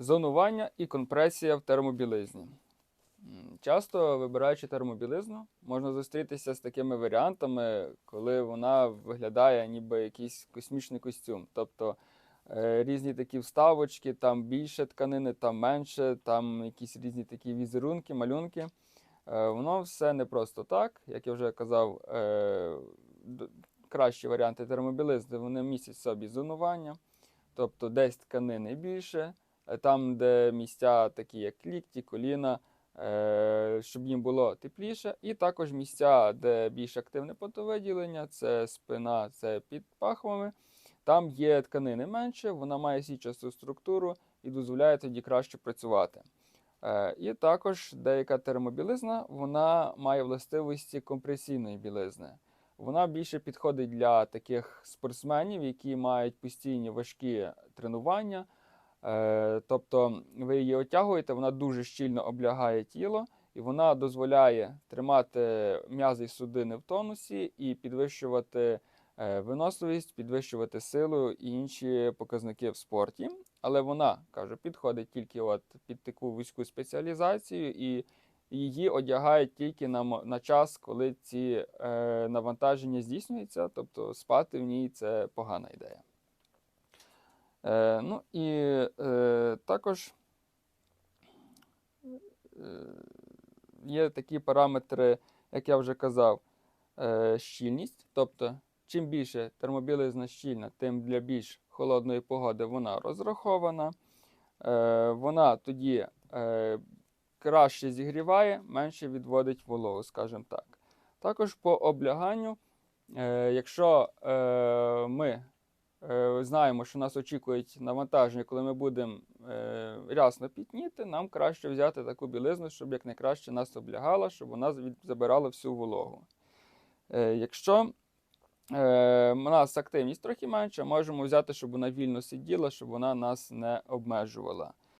Зонування і компресія в термобілизні. Часто вибираючи термобілизну, можна зустрітися з такими варіантами, коли вона виглядає ніби якийсь космічний костюм. Тобто е, різні такі вставочки, там більше тканини, там менше, там якісь різні такі візерунки, малюнки. Е, Воно все не просто так. Як я вже казав, е, кращі варіанти термобілизни вони містять собі зонування, тобто десь тканини більше, там, де місця такі, як лікті, коліна, е, щоб їм було тепліше, і також місця, де більш активне потовиділення, це спина, це під пахвами. Там є тканини менше, вона має січасту структуру і дозволяє тоді краще працювати. Е, І також деяка термобілизна вона має властивості компресійної білизни. Вона більше підходить для таких спортсменів, які мають постійні важкі тренування. Е, Тобто ви її отягуєте, вона дуже щільно облягає тіло, і вона дозволяє тримати м'язи і судини в тонусі і підвищувати е, виносливість, підвищувати силу і інші показники в спорті. Але вона кажу, підходить тільки от під таку вузьку спеціалізацію, і її одягають тільки на, на час, коли ці е, навантаження здійснюються, тобто спати в ній це погана ідея. Е, ну і е, також е, є такі параметри, як я вже казав, е, щільність. Тобто, чим більше термобілизна щільна, тим для більш холодної погоди вона розрахована. Е, вона тоді е, краще зігріває, менше відводить вологу, скажімо так. Також по обляганню, е, якщо е, ми знаємо, що нас очікують навантаження, коли ми будемо е, рясно пітніти, нам краще взяти таку білизну, щоб якнайкраще нас облягала, щоб вона забирала всю вологу. Е, якщо е, у нас активність трохи менша, можемо взяти, щоб вона вільно сиділа, щоб вона нас не обмежувала.